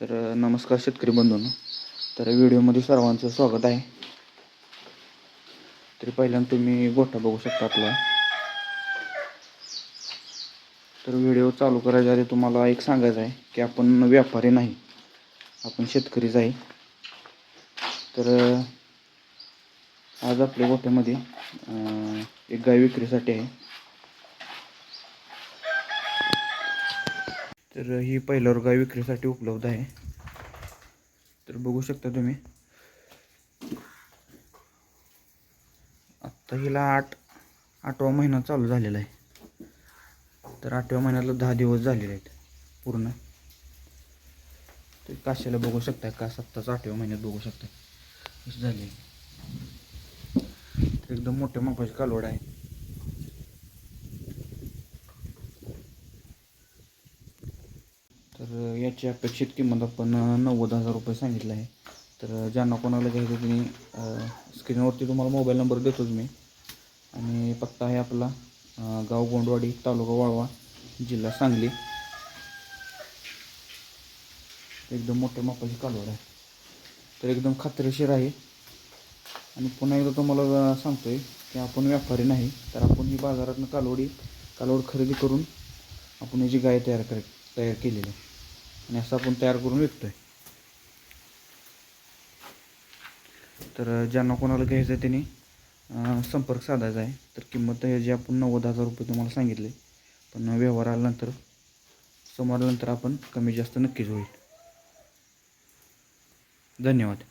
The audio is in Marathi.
तर नमस्कार शेतकरी बंधूंनो. तर व्हिडिओमध्ये सर्वांचं स्वागत आहे. तरी पहिल्यांदा तुम्ही गोठा बघू शकता आपला. तर व्हिडिओ चालू करायच्या आधी तुम्हाला एक सांगायचं आहे की आपण व्यापारी नाही आपण शेतकरीच आहे. तर आज आपल्या गोठ्यामध्ये एक गाय विक्रीसाठी आहे. तर ही पहिल्यावर गाय विक्रीसाठी उपलब्ध आहे. तर बघू शकता तुम्ही. आत्ता हिला आठ आठवा महिना चालू झालेला आहे. तर आठव्या महिन्याला दहा दिवस झालेले आहेत पूर्ण. ते काशाला बघू शकता का? सत्ताच आठव्या महिन्यात बघू शकता. कसं झाले तर एकदम मोठ्या मापाची कालवड आहे. तर याची अपेक्षित किंमत आपण नव्वद हजार रुपये सांगितलं आहे. तर ज्यांना कोणाला घ्यायचं तुम्ही स्क्रीनवरती तुम्हाला मोबाईल नंबर देतोच मी. आणि पत्ता आहे आपला गाव गोंडवाडी तालुका वाळवा जिल्हा सांगली. एकदम मोठ्या मापाची कालवड आहे. तर एकदम खात्रीशीर आहे. आणि पुन्हा एकदा तुम्हाला सांगतोय की आपण व्यापारी नाही तर आपण ही बाजारातनं कालवडी कालवड खरेदी करून आपण याची गाय तयार कर तयार केलेली आहे. आणि असं आपण तयार करून विकतोय. तर ज्यांना कोणाला घ्यायचं आहे त्यांनी संपर्क साधायचा आहे. तर किंमत ह्याची आपण नव्वद हजार रुपये तुम्हाला सांगितले पण व्यवहार आल्यानंतर समोर आल्यानंतर आपण कमी जास्त नक्कीच होईल. धन्यवाद.